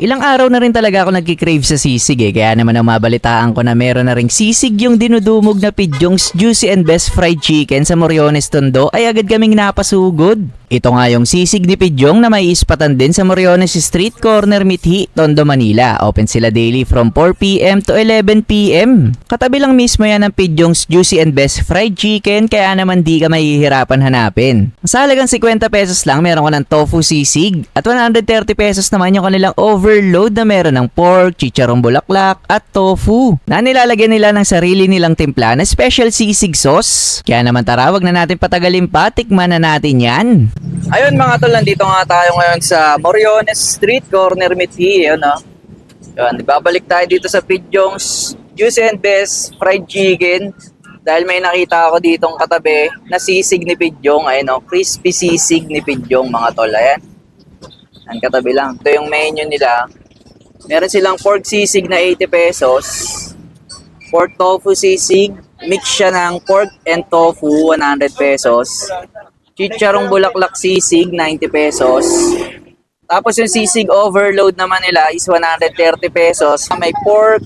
Ilang araw na rin talaga ako nagkikrave sa sisig eh, kaya naman ang mabalitaan ko na meron na ring sisig yung dinudumog na pidyong's juicy and best fried chicken sa Moriones Tondo ay agad kaming napasugod. Ito nga yung sisig ni Pidyong na may ispatan din sa Moriones Street Corner Mithi, Tondo, Manila. Open sila daily from 4pm to 11pm. Katabi lang mismo yan ng Pidyong's juicy and best fried chicken kaya naman di ka mahihirapan hanapin. Sa halagang 50 pesos lang meron ka ng tofu sisig at 130 pesos naman yung kanilang overload na meron ng pork, chicharong bulaklak at tofu na nilalagyan nila ng sarili nilang timpla na special sisig sauce. Kaya naman tara, wag na natin patagalin pa, tikman na natin yan. Ayun mga tol, nandito nga tayo ngayon sa Moriones Street, corner Mithi, yun no. Yun, babalik tayo dito sa Pidyong's Juicy and Best Fried Chicken dahil may nakita ako ditong katabi na sisig ni Pidyong, ayun no, crispy sisig ni Pidyong mga tol, ayan. Ang katabi lang. Ito yung menu nila. Meron silang pork sisig na 80 pesos. Pork tofu sisig. Mix siya ng pork and tofu, 100 pesos. Chicharong bulaklak sisig, 90 pesos. Tapos yung sisig overload naman nila is 130 pesos. May pork,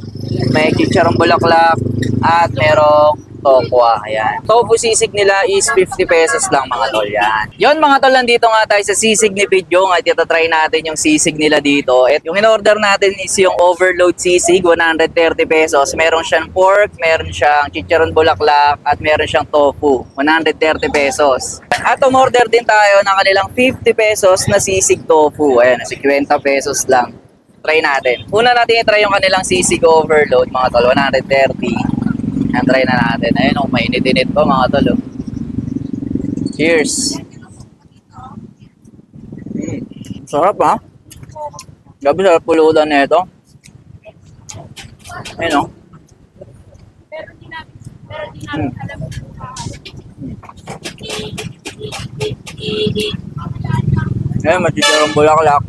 may chicharong bulaklak, at merong tokwa. Ayan. Tofu sisig nila is 50 pesos lang mga tol. Yan. Yon mga tol, nandito nga tayo sa sisig ni Pidyong at ito try natin yung sisig nila dito. At yung in-order natin is yung overload sisig, 130 pesos. Meron siyang pork, meron siyang chicharon bulaklak, at meron siyang tofu, 130 pesos. At umorder din tayo ng kanilang 50 pesos na sisig tofu. Ayan, 50 pesos lang. Try natin. Una natin i-try yung kanilang sisig overload, mga tol, 130. Yan, try na natin. Ayun, oh, mainit-init pa mga tol. oh. Cheers! Mm, sarap ha? Gabi sarap pulutan na ito. Ayun oh. Pero di pero di namin Hmm. alam kung Ayun, machicharong bulaklak.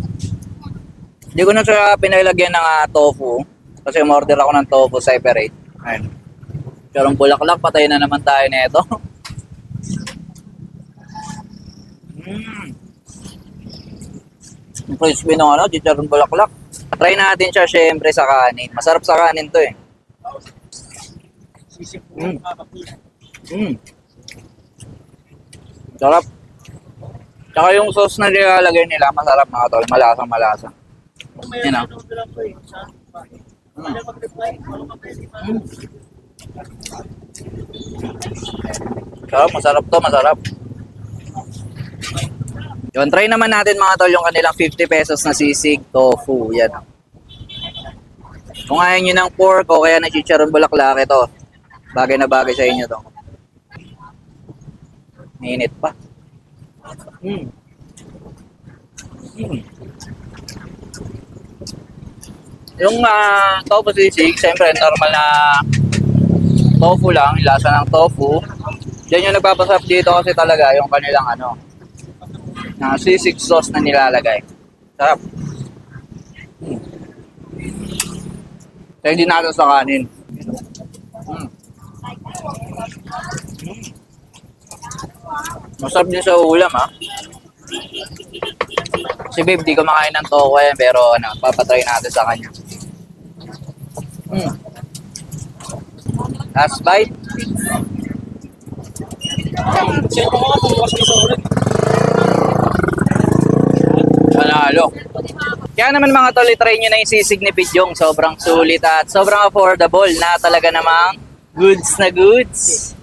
Hindi ko na siya pinalagyan ng ah, tofu. Kasi umorder ako ng tofu separate. Ayun. Chicharong bulaklak, patay na naman tayo na ito. mm. Crispy ng ano, chicharong bulaklak. Try natin siya syempre sa kanin. Masarap sa kanin to eh. Mm. Mm. Sarap. Tsaka yung sauce na nilalagay nila, masarap mga tol. Malasang malasa. Yan ah. Mm. Mm. Sarap, masarap to, masarap. Yun, try naman natin mga tol yung kanilang 50 pesos na sisig tofu. Yan. Kung ayaw nyo ng pork o kaya ng chicharon bulaklak, ito. Bagay na bagay sa inyo to. Mainit pa. Mm. Mm. Yung ah, tofu sisig, siyempre normal na tofu lang, lasa ng tofu. Yan yung nagpapasarap dito kasi talaga yung kanilang ano, na sisig sauce na nilalagay. Sarap. Mm. Kaya hindi natin sa kanin. Mm. Masarap din sa ulam ha. Si babe, di kumakain ng toko yan, pero ano, papatry natin sa kanya. Mm. Last bite. Panalo. Kaya naman mga tol, try nyo na yung sisig ni Pidyong. Sobrang sulit at sobrang affordable na talaga namang goods na goods.